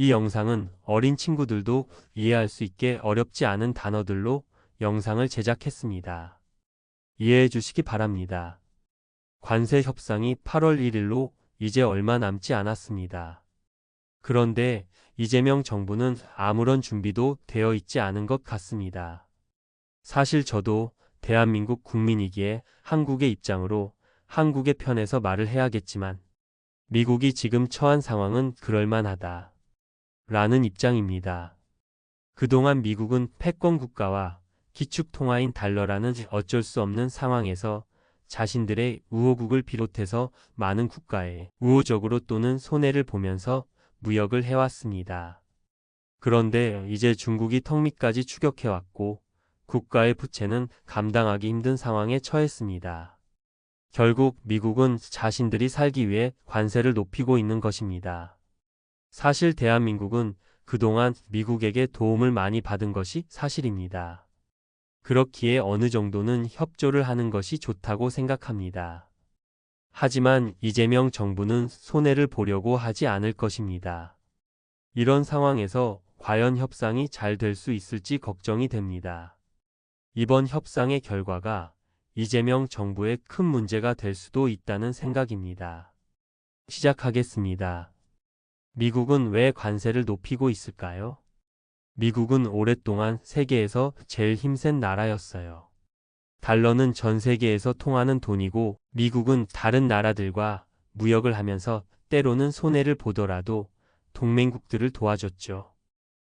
이 영상은 어린 친구들도 이해할 수 있게 어렵지 않은 단어들로 영상을 제작했습니다. 이해해 주시기 바랍니다. 관세 협상이 8월 1일로 이제 얼마 남지 않았습니다. 그런데 이재명 정부는 아무런 준비도 되어 있지 않은 것 같습니다. 사실 저도 대한민국 국민이기에 한국의 입장으로 한국의 편에서 말을 해야겠지만 미국이 지금 처한 상황은 그럴만하다. 라는 입장입니다. 그동안 미국은 패권 국가와 기축 통화인 달러라는 어쩔 수 없는 상황에서 자신들의 우호국을 비롯해서 많은 국가에 우호적으로 또는 손해를 보면서 무역을 해왔습니다. 그런데 이제 중국이 턱 밑까지 추격해왔고 국가의 부채는 감당하기 힘든 상황에 처했습니다. 결국 미국은 자신들이 살기 위해 관세를 높이고 있는 것입니다. 사실 대한민국은 그동안 미국에게 도움을 많이 받은 것이 사실입니다. 그렇기에 어느 정도는 협조를 하는 것이 좋다고 생각합니다. 하지만 이재명 정부는 손해를 보려고 하지 않을 것입니다. 이런 상황에서 과연 협상이 잘 될 수 있을지 걱정이 됩니다. 이번 협상의 결과가 이재명 정부에 큰 문제가 될 수도 있다는 생각입니다. 시작하겠습니다. 미국은 왜 관세를 높이고 있을까요? 미국은 오랫동안 세계에서 제일 힘센 나라였어요. 달러는 전 세계에서 통하는 돈이고 미국은 다른 나라들과 무역을 하면서 때로는 손해를 보더라도 동맹국들을 도와줬죠.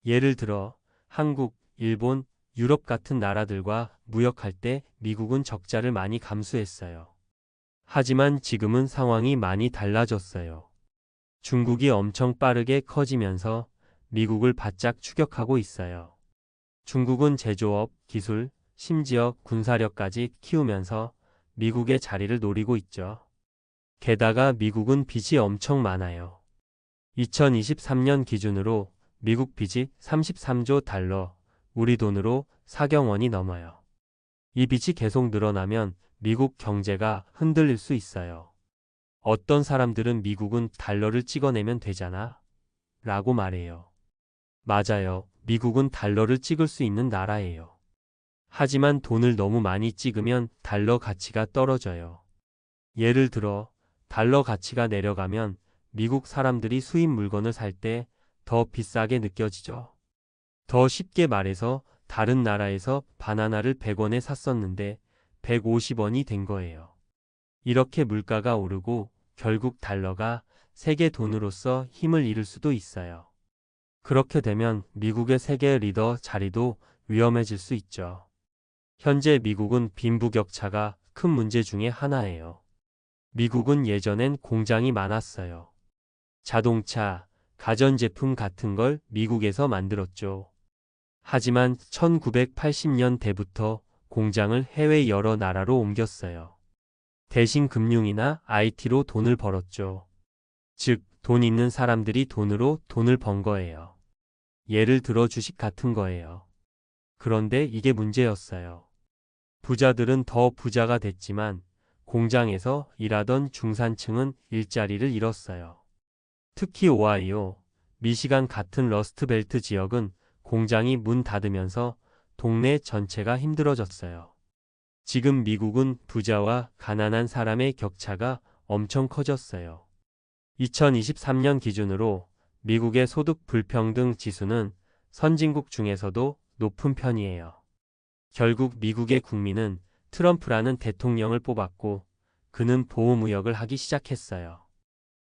예를 들어 한국, 일본, 유럽 같은 나라들과 무역할 때 미국은 적자를 많이 감수했어요. 하지만 지금은 상황이 많이 달라졌어요. 중국이 엄청 빠르게 커지면서 미국을 바짝 추격하고 있어요. 중국은 제조업, 기술, 심지어 군사력까지 키우면서 미국의 자리를 노리고 있죠. 게다가 미국은 빚이 엄청 많아요. 2023년 기준으로 미국 빚이 33조 달러, 우리 돈으로 4경 원이 넘어요. 이 빚이 계속 늘어나면 미국 경제가 흔들릴 수 있어요. 어떤 사람들은 미국은 달러를 찍어내면 되잖아. 라고 말해요. 맞아요. 미국은 달러를 찍을 수 있는 나라예요. 하지만 돈을 너무 많이 찍으면 달러 가치가 떨어져요. 예를 들어, 달러 가치가 내려가면 미국 사람들이 수입 물건을 살 때 더 비싸게 느껴지죠. 더 쉽게 말해서 다른 나라에서 바나나를 100원에 샀었는데 150원이 된 거예요. 이렇게 물가가 오르고 결국 달러가 세계 돈으로서 힘을 잃을 수도 있어요. 그렇게 되면 미국의 세계 리더 자리도 위험해질 수 있죠. 현재 미국은 빈부격차가 큰 문제 중에 하나예요. 미국은 예전엔 공장이 많았어요. 자동차, 가전제품 같은 걸 미국에서 만들었죠. 하지만 1980년대부터 공장을 해외 여러 나라로 옮겼어요. 대신 금융이나 IT로 돈을 벌었죠. 즉, 돈 있는 사람들이 돈으로 돈을 번 거예요. 예를 들어 주식 같은 거예요. 그런데 이게 문제였어요. 부자들은 더 부자가 됐지만 공장에서 일하던 중산층은 일자리를 잃었어요. 특히 오하이오, 미시간 같은 러스트벨트 지역은 공장이 문 닫으면서 동네 전체가 힘들어졌어요. 지금 미국은 부자와 가난한 사람의 격차가 엄청 커졌어요. 2023년 기준으로 미국의 소득 불평등 지수는 선진국 중에서도 높은 편이에요. 결국 미국의 국민은 트럼프라는 대통령을 뽑았고 그는 보호무역을 하기 시작했어요.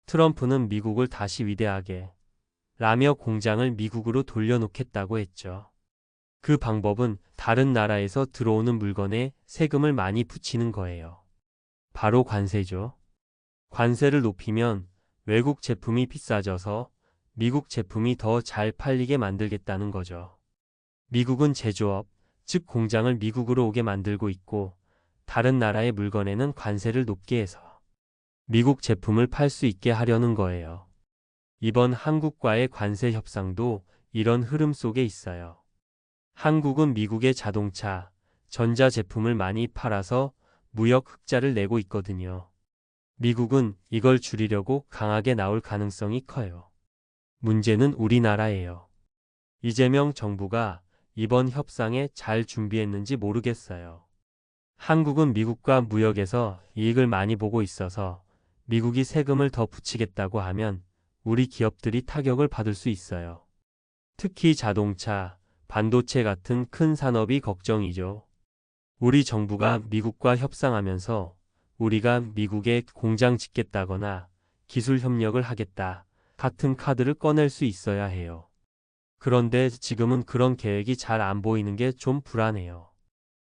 트럼프는 미국을 다시 위대하게 라며 공장을 미국으로 돌려놓겠다고 했죠. 그 방법은 다른 나라에서 들어오는 물건에 세금을 많이 붙이는 거예요. 바로 관세죠. 관세를 높이면 외국 제품이 비싸져서 미국 제품이 더 잘 팔리게 만들겠다는 거죠. 미국은 제조업, 즉 공장을 미국으로 오게 만들고 있고 다른 나라의 물건에는 관세를 높게 해서 미국 제품을 팔 수 있게 하려는 거예요. 이번 한국과의 관세 협상도 이런 흐름 속에 있어요. 한국은 미국의 자동차, 전자 제품을 많이 팔아서 무역 흑자를 내고 있거든요. 미국은 이걸 줄이려고 강하게 나올 가능성이 커요. 문제는 우리나라예요. 이재명 정부가 이번 협상에 잘 준비했는지 모르겠어요. 한국은 미국과 무역에서 이익을 많이 보고 있어서 미국이 세금을 더 붙이겠다고 하면 우리 기업들이 타격을 받을 수 있어요. 특히 자동차, 반도체 같은 큰 산업이 걱정이죠. 우리 정부가 미국과 협상하면서 우리가 미국에 공장 짓겠다거나 기술 협력을 하겠다 같은 카드를 꺼낼 수 있어야 해요. 그런데 지금은 그런 계획이 잘 안 보이는 게 좀 불안해요.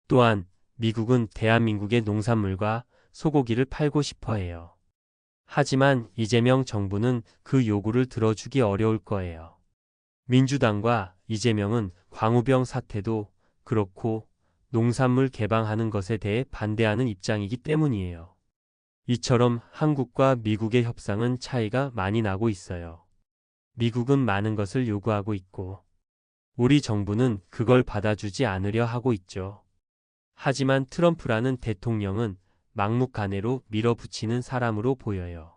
또한 미국은 대한민국의 농산물과 소고기를 팔고 싶어 해요. 하지만 이재명 정부는 그 요구를 들어주기 어려울 거예요. 민주당과 이재명은 광우병 사태도 그렇고 농산물 개방하는 것에 대해 반대하는 입장이기 때문이에요. 이처럼 한국과 미국의 협상은 차이가 많이 나고 있어요. 미국은 많은 것을 요구하고 있고, 우리 정부는 그걸 받아주지 않으려 하고 있죠. 하지만 트럼프라는 대통령은 막무가내로 밀어붙이는 사람으로 보여요.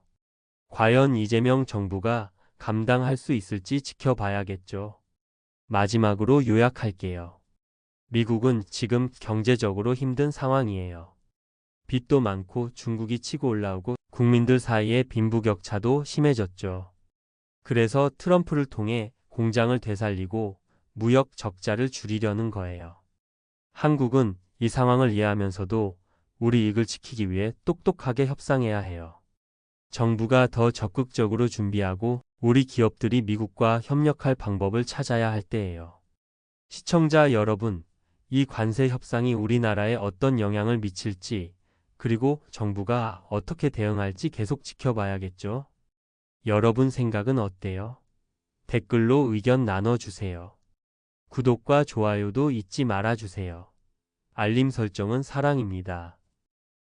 과연 이재명 정부가 감당할 수 있을지 지켜봐야겠죠. 마지막으로 요약할게요. 미국은 지금 경제적으로 힘든 상황이에요. 빚도 많고 중국이 치고 올라오고 국민들 사이의 빈부격차도 심해졌죠. 그래서 트럼프를 통해 공장을 되살리고 무역 적자를 줄이려는 거예요. 한국은 이 상황을 이해하면서도 우리 이익을 지키기 위해 똑똑하게 협상해야 해요. 정부가 더 적극적으로 준비하고 우리 기업들이 미국과 협력할 방법을 찾아야 할 때예요. 시청자 여러분, 이 관세 협상이 우리나라에 어떤 영향을 미칠지, 그리고 정부가 어떻게 대응할지 계속 지켜봐야겠죠? 여러분 생각은 어때요? 댓글로 의견 나눠주세요. 구독과 좋아요도 잊지 말아주세요. 알림 설정은 사랑입니다.